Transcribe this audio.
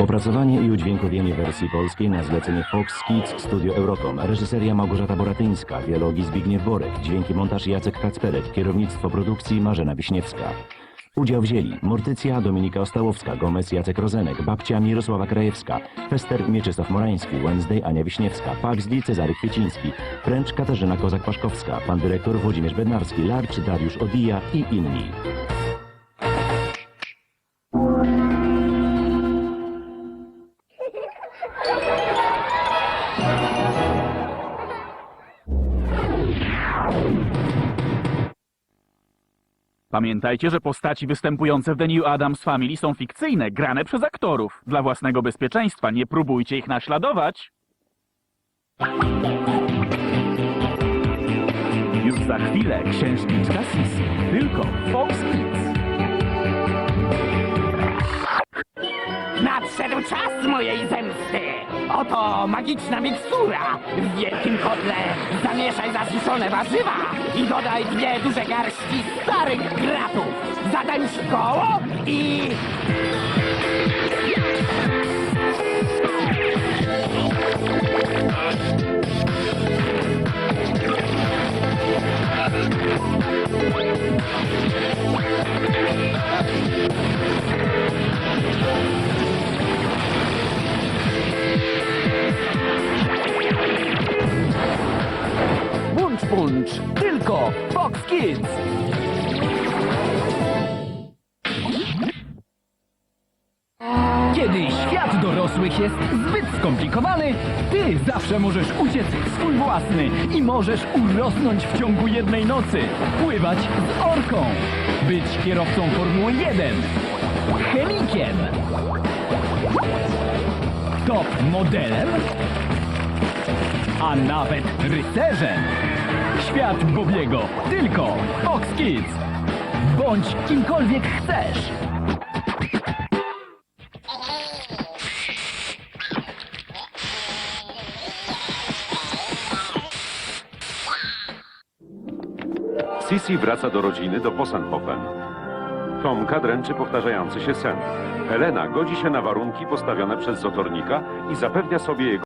Opracowanie i udźwiękowienie wersji polskiej na zlecenie Fox Kids Studio Eurocom. Reżyseria Małgorzata Boratyńska, dialogi Zbigniew Borek, dźwięki montaż Jacek Kacperek, kierownictwo produkcji Marzena Wiśniewska. Udział wzięli Mortycja, Dominika Ostałowska, Gomez Jacek Rozenek, Babcia Mirosława Krajewska, Fester Mieczysław Morański, Wednesday Ania Wiśniewska, Paxli Cezary Kwieciński, Fręcz Katarzyna Kozak-Paszkowska, Pan Dyrektor Włodzimierz Bednarski, Larcz Dariusz Odija i inni. Pamiętajcie, że postaci występujące w The New Adams Family są fikcyjne, grane przez aktorów. Dla własnego bezpieczeństwa nie próbujcie ich naśladować. Już za chwilę księżniczka Sisi. Tylko Fox Nadszedł czas mojej zemsty! Oto magiczna mikstura! W wielkim kotle zamieszaj zasuszone warzywa i dodaj dwie duże garści starych gratów! Zatańcz w koło i... Buncz! Tylko Fox Kids! Kiedy świat dorosłych jest zbyt skomplikowany, ty zawsze możesz uciec w swój własny i możesz urosnąć w ciągu jednej nocy. Pływać z orką, być kierowcą Formuły 1, chemikiem, top modelem, a nawet rycerzem. Świat Bobiego, tylko Fox Kids. Bądź kimkolwiek chcesz. Sisi wraca do rodziny do Posenhofen. Tomka dręczy powtarzający się sen. Helena godzi się na warunki postawione przez Zotornika i zapewnia sobie jego